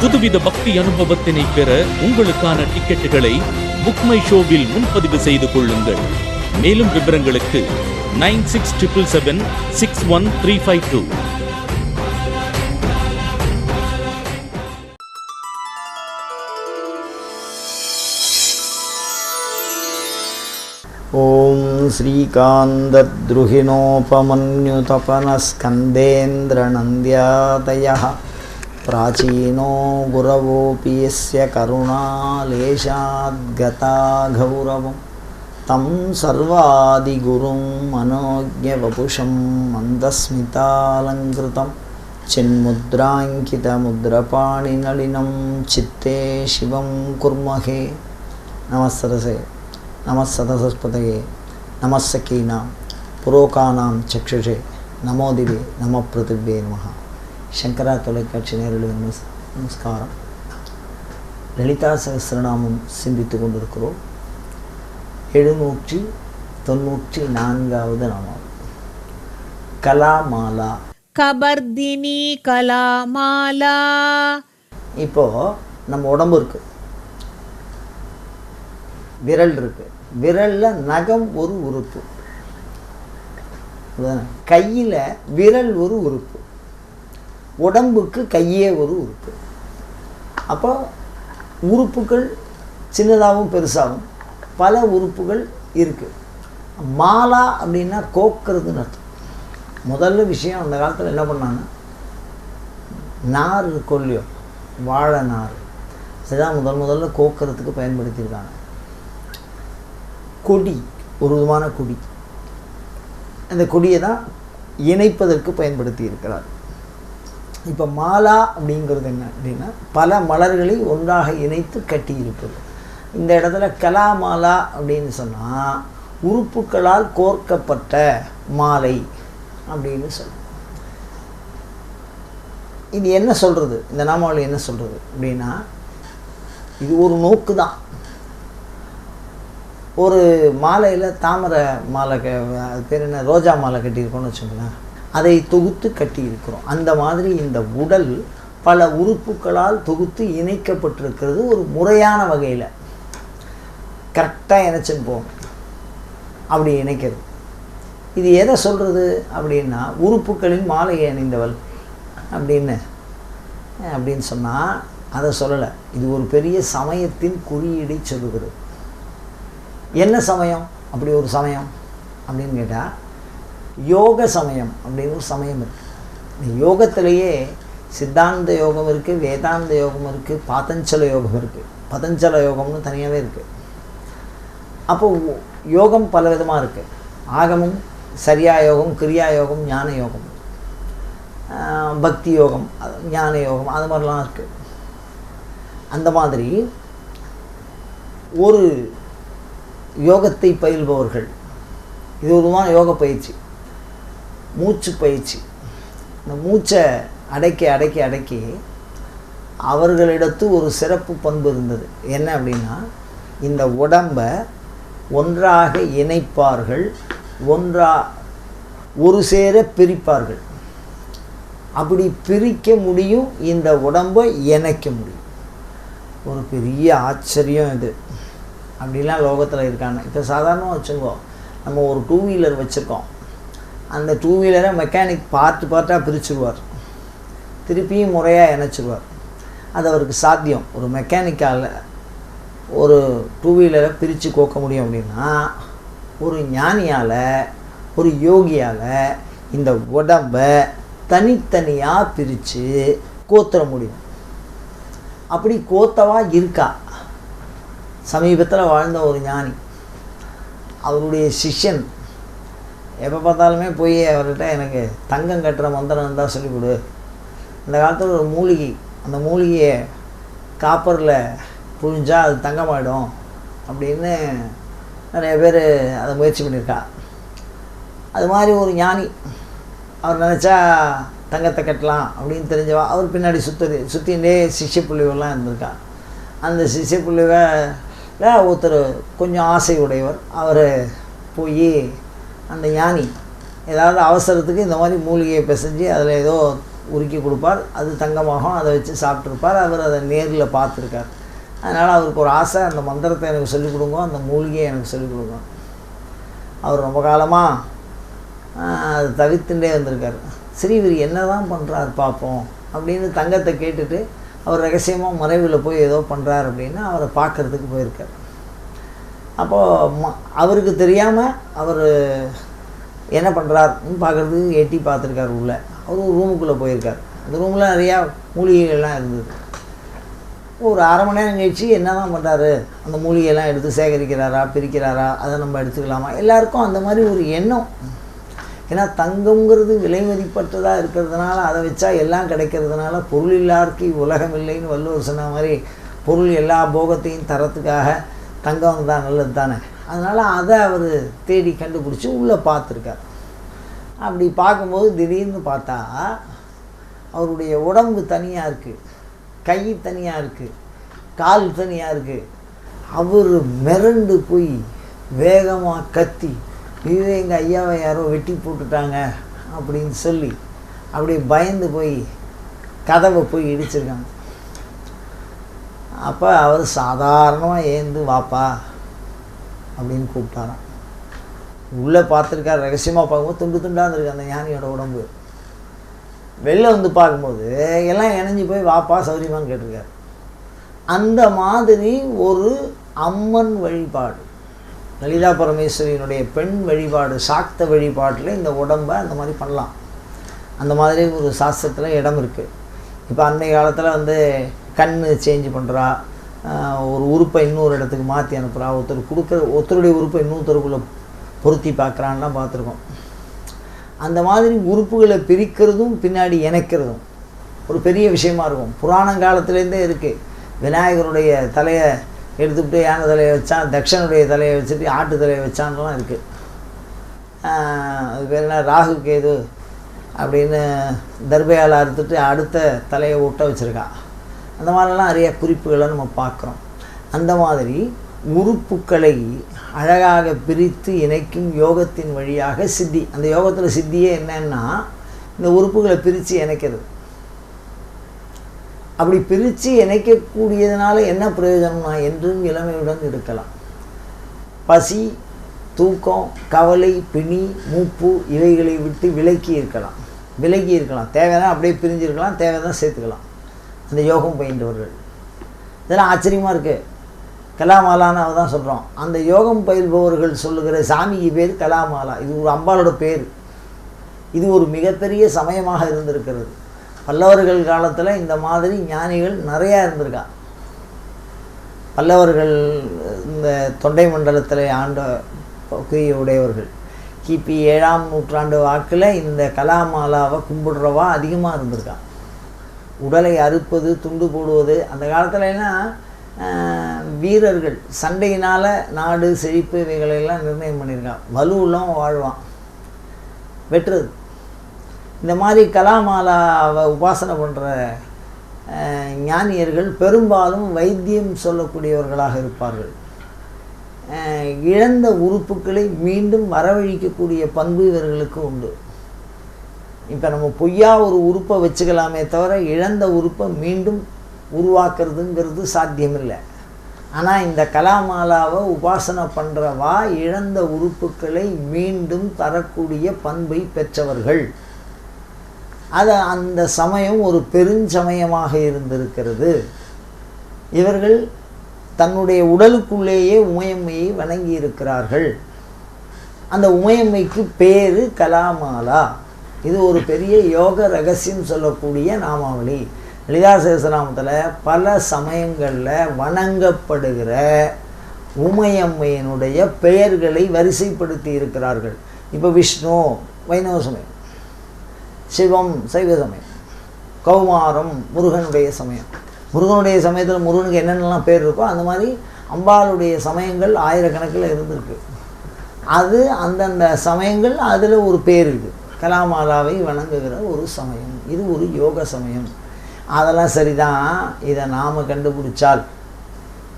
புதுவித பக்தி அனுபவத்தினை பெற உங்களுக்கான டிக்கெட்டுகளை புக்மை ஷோவில் முன்பதிவு செய்து கொள்ளுங்கள் மேலும் விவரங்களுக்கு nine six triple seven six one three five two ॐ श्रीकान्तद्रुहिणोपमन्युतपनस्कन्देन्द्रनन्द्यादयः ప్రాచీనో గురవోపి ఎస్య కరుణాలేశాద్గతా గౌరవం తం సర్వాదిగురుం మనోజ్ఞవపుషం మందస్మితాలంకృతం. చిన్ముద్రాంకితముద్రపాణినళినం చిత్తే శివం కుర్మహే. నమస్సరసే నమస్సతసస్పతయే నమస్సకీనాం పురోకానాం చక్షుషే. నమోదివే నమ పృథివ్యే నమ. சங்கரா தொலைக்காட்சி நேரடி நமஸ் நமஸ்காரம். லலிதா சகசிரநாமம் சிந்தித்து கொண்டிருக்கிறோம். எழுநூற்றி தொண்ணூற்றி நான்காவது நாமம். கலாமாலா. கபர்தினி கலாமாலா. இப்போது நம்ம உடம்பு இருக்குது விரல் இருக்கு. விரலில் நகம் ஒரு உறுப்பு. கையில் விரல் ஒரு உறுப்பு. உடம்புக்கு கையே ஒரு உறுப்பு. அப்போ உறுப்புகள் சின்னதாகவும் பெருசாகவும் பல உறுப்புகள் இருக்குது மாலா அப்படின்னா கோக்கிறதுன்னு அர்த்தம். முதல்ல விஷயம் அந்த காலத்தில் என்ன பண்ணாங்கன்னா நார் கொல்லியோ வாழை நார். இதுதான் முதல் முதல்ல கோக்கிறதுக்கு பயன்படுத்தியிருக்காங்க. கொடி ஒரு விதமான கொடி. அந்த கொடியை தான் இணைப்பதற்கு பயன்படுத்தி இருக்கிறார் இப்போ மாலா அப்படிங்கிறது என்ன அப்படின்னா பல மலர்களை ஒன்றாக இணைத்து கட்டியிருப்பது. இந்த இடத்துல கலா மாலா அப்படின்னு சொன்னால் உறுப்புகளால் கோர்க்கப்பட்ட மாலை அப்படின்னு சொல்லுவோம் இது என்ன சொல்கிறது இந்த நாமாவளி என்ன சொல்கிறது அப்படின்னா இது ஒரு நோக்கு தான். ஒரு மாலையில் தாமரை மாலை அது பேர் என்ன? ரோஜா மாலை கட்டியிருக்கோன்னு வச்சுக்கோங்களேன். அதை தொகுத்து கட்டியிருக்கிறோம். அந்த மாதிரி இந்த உடல் பல உறுப்புகளால் தொகுத்து இணைக்கப்பட்டிருக்கிறது ஒரு முறையான வகையில். கரெக்டாக இணைச்சுன்னு போகும் அப்படி இணைக்கிறது. இது எதை சொல்கிறது அப்படின்னா உறுப்புகளின் மாலையை அணிந்தவள் அப்படின்னு அப்படின்னு சொன்னால் அதை சொல்லலை. இது ஒரு பெரிய சமயத்தின் குறியீடை சொல்லுகிறது. என்ன சமயம்? அப்படி ஒரு சமயம் அப்படின்னு கேட்டால் யோக சமயம் அப்படின்னு ஒரு சமயம் இருக்குது இந்த யோகத்திலேயே சித்தாந்த யோகம் இருக்குது வேதாந்த யோகம் இருக்குது பாதஞ்சல யோகம் இருக்குது பதஞ்சல யோகம்னு தனியாகவே இருக்குது அப்போ யோகம் பல விதமாக இருக்குது ஆகமும் சரியா யோகம் கிரியா யோகம் ஞான யோகம். பக்தி யோகம் ஞான யோகம் அது மாதிரிலாம் இருக்குது அந்த மாதிரி ஒரு யோகத்தை பயில்பவர்கள். இது ஒரு விதமான யோக பயிற்சி. மூச்சு பயிற்சி இந்த மூச்சை அடக்கி அடக்கி அடக்கி அவர்களிடத்து ஒரு சிறப்பு பண்பு இருந்தது. என்ன அப்படின்னா இந்த உடம்பை ஒன்றாக இணைப்பார்கள் ஒன்றா ஒரு சேர பிரிப்பார்கள். அப்படி பிரிக்க முடியும் இந்த உடம்பை இணைக்க முடியும். ஒரு பெரிய ஆச்சரியம் இது. அப்படிலாம் லோகத்தில் இருக்காங்க. இப்போ சாதாரணமாக வச்சுக்கோ நம்ம ஒரு டூ வீலர் வச்சுருக்கோம். அந்த டூ வீலரை மெக்கானிக் பார்த்து பார்த்தா பிரிச்சுருவார். திருப்பியும் முறையாக இணைச்சிருவார். அது அவருக்கு சாத்தியம். ஒரு மெக்கானிக்கால் ஒரு டூ வீலரை பிரித்து கோக்க முடியும் அப்படின்னா ஒரு ஞானியால் ஒரு யோகியால் இந்த உடம்பை தனித்தனியாக பிரித்து கோத்துற முடியும். அப்படி கோத்தவா இருக்கா? சமீபத்தில் வாழ்ந்த ஒரு ஞானி. அவருடைய சிஷ்யன் எப்போ பார்த்தாலுமே போய் அவர்கிட்ட எனக்கு தங்கம் கட்டுற மந்திரம் இருந்தால் சொல்லிக் கொடு இந்த காலத்தில் ஒரு மூலிகை அந்த மூலிகையை காப்பரில் புழிஞ்சால் அது தங்கமாயிடும் அப்படின்னு நிறைய பேர் அதை முயற்சி பண்ணியிருக்கா. அது மாதிரி ஒரு ஞானி அவர் நினச்சா தங்கத்தை கட்டலாம் அப்படின்னு தெரிஞ்சவா அவர் பின்னாடி சுற்றி சுற்றிகிட்டே சிஷ்ய புள்ளிவெல்லாம் இருந்திருக்கா. அந்த சிஷ்ய புள்ளிவில் ஒருத்தர் கொஞ்சம் ஆசை உடையவர் அவர் போய் அந்த ஞானி ஏதாவது அவசரத்துக்கு இந்த மாதிரி மூலிகையை பிசைஞ்சு அதில் ஏதோ உருக்கி கொடுப்பார். அது தங்கமாகும். அதை வச்சு சாப்பிட்ருப்பார் அவர் அதை நேரில் பார்த்துருக்கார். அதனால் அவருக்கு ஒரு ஆசை. அந்த மந்திரத்தை எனக்கு சொல்லிக் கொடுங்க. அந்த மூலிகையை எனக்கு சொல்லிக் கொடுங்க. அவர் ரொம்ப காலமாக அது தவிர்த்துட்டே வந்திருக்கார். ஸ்ரீவிரி என்ன தான் பண்ணுறார் பார்ப்போம் அப்படின்னு தங்கத்தை கேட்டுட்டு அவர் ரகசியமாக மறைவில் போய் ஏதோ பண்ணுறார் அப்படின்னு அவரை பார்க்குறதுக்கு போயிருக்கார். அப்போது ம அவருக்கு தெரியாமல் அவர் என்ன பண்ணுறாருன்னு பார்க்குறதுக்கு எட்டி பார்த்துருக்கார் உள்ளே. அவர் ஒரு ரூமுக்குள்ளே போயிருக்கார். அந்த ரூமில் நிறையா மூலிகைகள்லாம் இருந்தது. ஒரு அரை மணி நேரம் கழிச்சு என்ன தான் பண்ணுறாரு அந்த மூலிகையெல்லாம் எடுத்து சேகரிக்கிறாரா பிரிக்கிறாரா? அதை நம்ம எடுத்துக்கலாமா? எல்லாருக்கும் அந்த மாதிரி ஒரு எண்ணம். ஏன்னா தங்கம்ங்கிறது விலை மதிப்பற்றதாக இருக்கிறதுனால அதை வச்சா எல்லாம் கிடைக்கிறதுனால பொருள் இல்லாருக்கு உலகம் இல்லைன்னு வள்ளுவர் சொன்ன மாதிரி பொருள் எல்லா போகத்தையும் தரத்துக்காக தங்கம் தான் நல்லது தானே? அதனால் அதை அவர் தேடி கண்டுபிடிச்சி உள்ளே பார்த்துருக்கார். அப்படி பார்க்கும்போது திடீர்னு பார்த்தா அவருடைய உடம்பு தனியாக இருக்குது கை தனியாக இருக்குது கால் தனியாக இருக்குது அவர் மிரண்டு போய் வேகமாக கத்தி இது எங்கள் ஐயாவை யாரோ வெட்டி போட்டுட்டாங்க அப்படின்னு சொல்லி அப்படியே பயந்து போய் கதவை போய் இடிச்சிருக்காங்க. அப்போ அவர் சாதாரணமாக ஏந்து வாப்பா அப்படின்னு கூப்பிட்டாராம். உள்ளே பார்த்துருக்கார் ரகசியமாக பார்க்கும்போது துண்டு துண்டாக இருந்திருக்கு அந்த ஞானியோட உடம்பு. வெளில வந்து பார்க்கும்போது எல்லாம் இணைஞ்சு போய் வாப்பா சௌரியமான்னு கேட்டிருக்கார். அந்த மாதிரி ஒரு அம்மன் வழிபாடு லலிதா பரமேஸ்வரியினுடைய பெண் வழிபாடு சாக்த வழிபாட்டில் இந்த உடம்பை அந்த மாதிரி பண்ணலாம். அந்த மாதிரி ஒரு சாஸ்திரத்தில் இடம் இருக்குது இப்போ அன்றைய காலத்தில் வந்து கண் சேஞ்ச் பண்ணுறா ஒரு உறுப்பை இன்னொரு இடத்துக்கு மாற்றி அனுப்புகிறா ஒருத்தர் கொடுக்குற ஒருத்தருடைய உறுப்பை இன்னொருத்தருக்குள்ளே பொருத்தி பார்க்குறான்லாம் பார்த்துருக்கோம். அந்த மாதிரி உறுப்புகளை பிரிக்கிறதும் பின்னாடி இணைக்கிறதும் ஒரு பெரிய விஷயமா இருக்கும். புராண காலத்துலேருந்தே இருக்குது விநாயகருடைய தலையை எடுத்துக்கிட்டு யானை தலையை வச்சான் தக்ஷனுடைய தலையை வச்சுட்டு ஆட்டு தலையை வச்சான்லாம் இருக்குது அது பேர் என்ன? ராகு கேது அப்படின்னு தர்பையால் அறுத்துட்டு அடுத்த தலையை ஒட்ட வச்சுருக்கான் அந்த மாதிரிலாம் நிறைய குறிப்புகளை நம்ம பார்க்குறோம். அந்த மாதிரி உறுப்புக்களை அழகாக பிரித்து இணைக்கும் யோகத்தின் வழியாக சித்தி. அந்த யோகத்தில் சித்தியே என்னன்னா இந்த உறுப்புகளை பிரித்து இணைக்கிறது. அப்படி பிரித்து இணைக்கக்கூடியதுனால என்ன பிரயோஜனம்னா என்றும் இளமையுடன் இருக்கலாம். பசி தூக்கம் கவலை பிணி மூப்பு இவைகளை விட்டு விலக்கி இருக்கலாம். விலகி இருக்கலாம். தேவைதான் அப்படியே பிரிஞ்சிருக்கலாம். தேவைதான் சேர்த்துக்கலாம். அந்த யோகம் பயின்றவர்கள் இதெல்லாம் ஆச்சரியமாக இருக்குது கலாமாலான்னு அவள் தான் சொல்கிறோம் அந்த யோகம் பயில்பவர்கள் சொல்லுகிற சாமிக்கு பேர் கலாமாலா. இது ஒரு அம்பாளோட பேர். இது ஒரு மிகப்பெரிய சமயமாக இருந்திருக்கிறது. பல்லவர்கள் காலத்தில் இந்த மாதிரி ஞானிகள் நிறையா இருந்திருக்கா. பல்லவர்கள் இந்த தொண்டை மண்டலத்தில் ஆண்ட குரிய உடையவர்கள். கிபி ஏழாம் நூற்றாண்டு வாக்கில் இந்த கலாமாலாவை கும்பிடுறவா அதிகமாக இருந்திருக்கான் உடலை அறுப்பது துண்டு போடுவது அந்த காலத்துலலாம் வீரர்கள் சண்டையினால் நாடு செழிப்பு இவைகளையெல்லாம் நிர்ணயம் பண்ணியிருக்கான் வலுவெல்லாம் வாழ்வான். வெட்டுறது. இந்த மாதிரி கலாமாலாவை உபாசனை பண்ணுற ஞானியர்கள் பெரும்பாலும் வைத்தியம் சொல்லக்கூடியவர்களாக இருப்பார்கள். இழந்த உறுப்புகளை மீண்டும் வரவழிக்கக்கூடிய பண்பு இவர்களுக்கு உண்டு. இப்போ நம்ம பொய்யா ஒரு உறுப்பை வச்சுக்கலாமே தவிர இழந்த உறுப்பை மீண்டும் உருவாக்குறதுங்கிறது சாத்தியமில்லை. ஆனால் இந்த கலாமாலாவை உபாசனை பண்ணுறவா இழந்த உறுப்புகளை மீண்டும் தரக்கூடிய பண்பை பெற்றவர்கள். அதை அந்த சமயம் ஒரு பெருஞ்சமயமாக இருந்திருக்கிறது. இவர்கள் தன்னுடைய உடலுக்குள்ளேயே உமையம்மையை வணங்கி இருக்கிறார்கள் அந்த உமையம்மைக்கு பேரு கலாமாலா. இது ஒரு பெரிய யோக ரகசியம் சொல்லக்கூடிய நாமாவளி. லலிதா சேசநாமத்தில் பல சமயங்களில் வணங்கப்படுகிற உமையம்மையினுடைய பெயர்களை வரிசைப்படுத்தி இருக்கிறார்கள். இப்போ விஷ்ணு வைணவ சமயம் சிவம் சைவ சமயம் கௌமாரம் முருகனுடைய சமயம். முருகனுடைய சமயத்தில் முருகனுக்கு என்னென்னலாம் பேர் இருக்கோ அந்த மாதிரி அம்பாளுடைய சமயங்கள் ஆயிரக்கணக்கில் இருந்திருக்கு. அது அந்தந்த சமயங்கள் அதில் ஒரு பேர் இருக்குது கலாமாலாவை வணங்குகிற ஒரு சமயம். இது ஒரு யோக சமயம். அதெல்லாம் சரிதான். இதை நாம் கண்டுபிடிச்சால்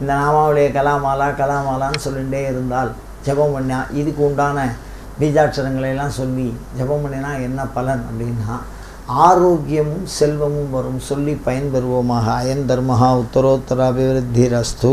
இந்த நாமாவுடைய கலாமாலா கலாமாலான்னு சொல்லிகிட்டே இருந்தால் ஜெபம் பண்ணா இதுக்கு உண்டான பீஜாட்சரங்களை எல்லாம் சொல்லி ஜெபம் பண்ணினா என்ன பலன் அப்படின்னா ஆரோக்கியமும் செல்வமும் வரும். சொல்லி பயன்பெறுவோமாக. அயன் தர்மஹா உத்தரோத்தர அபிவிருத்தி ரஸ்தூ